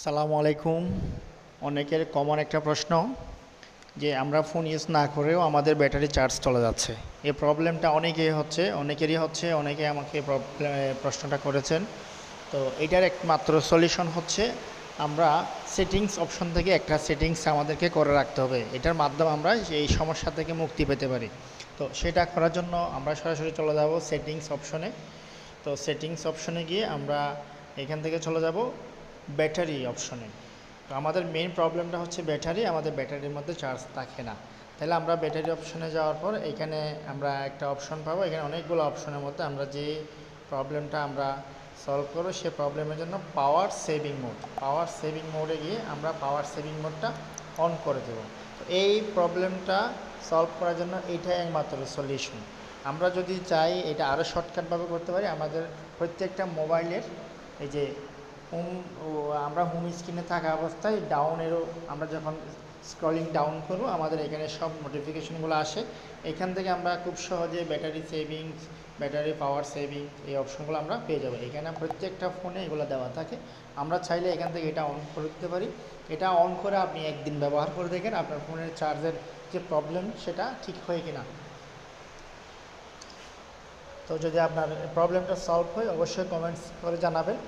সালামু আলাইকুম। অনেকের কমন একটা প্রশ্ন যে আমরা ফোন ইউজ না করেও আমাদের ব্যাটারি চার্জ চলে যাচ্ছে। এই প্রবলেমটা অনেকেই হচ্ছে, অনেকেরই হচ্ছে, অনেকে আমাকে প্রশ্নটা করেছেন। তো এটার একমাত্র সলিউশন হচ্ছে আমরা সেটিংস অপশন থেকে একটা সেটিংস আমাদেরকে করে রাখতে হবে। এটার মাধ্যমে আমরা এই সমস্যা থেকে মুক্তি পেতে পারি। তো সেটা করার জন্য আমরা সরাসরি চলে যাব সেটিংস অপশনে। তো সেটিংস অপশনে গিয়ে আমরা এখান থেকে চলে যাব। ব্যাটারি অপশনে। তো আমাদের মেইন প্রবলেমটা হচ্ছে ব্যাটারি, আমাদের ব্যাটারির মধ্যে চার্জ থাকে না। তাহলে আমরা ব্যাটারি অপশনে যাওয়ার পর এখানে আমরা একটা অপশন পাবো। এখানে অনেকগুলো অপশনের মধ্যে আমরা যে প্রবলেমটা আমরা সলভ করব, সে প্রবলেমের জন্য power saving mode power saving মোডে গিয়ে আমরা পাওয়ার সেভিং মোডটা অন করে দেব। তো এই প্রবলেমটা সলভ করার জন্য এইটাই একমাত্র সলিউশন আমরা যদি চাই এটা আরও শর্টকাটভাবে করতে পারি, আমাদের প্রত্যেকটা মোবাইলের এই যে হোম আমরা হোম স্ক্রিনে থাকা অবস্থায় ডাউনেরও আমরা যখন স্ক্রলিং ডাউন করব, আমাদের এখানে সব নোটিফিকেশনগুলো আসে। এখান থেকে আমরা খুব সহজে battery savings battery power saving এই অপশনগুলো আমরা পেয়ে যাব। এখানে প্রত্যেকটা ফোনে এগুলো দেওয়া থাকে। আমরা চাইলে এখান থেকে এটা অন করে দিতে পারি। এটা অন করে আপনি একদিন ব্যবহার করে দেখেন আপনার ফোনের চার্জের যে প্রবলেম সেটা ঠিক হয় কিনা। তো যদি আপনার প্রবলেমটা সলভ হয়, অবশ্যই কমেন্টস করে জানাবেন।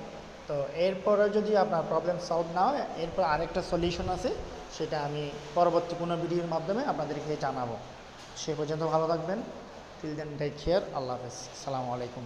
তো এরপরে যদি আপনার প্রবলেম সলভ না হয়, এরপর আরেকটা সলিউশন আছে, সেটা আমি পরবর্তী কোনো ভিডিওর মাধ্যমে আপনাদেরকে জানাব। সে পর্যন্ত ভালো থাকবেন। Till then take care Allah হাফেজ। সালামু আলাইকুম।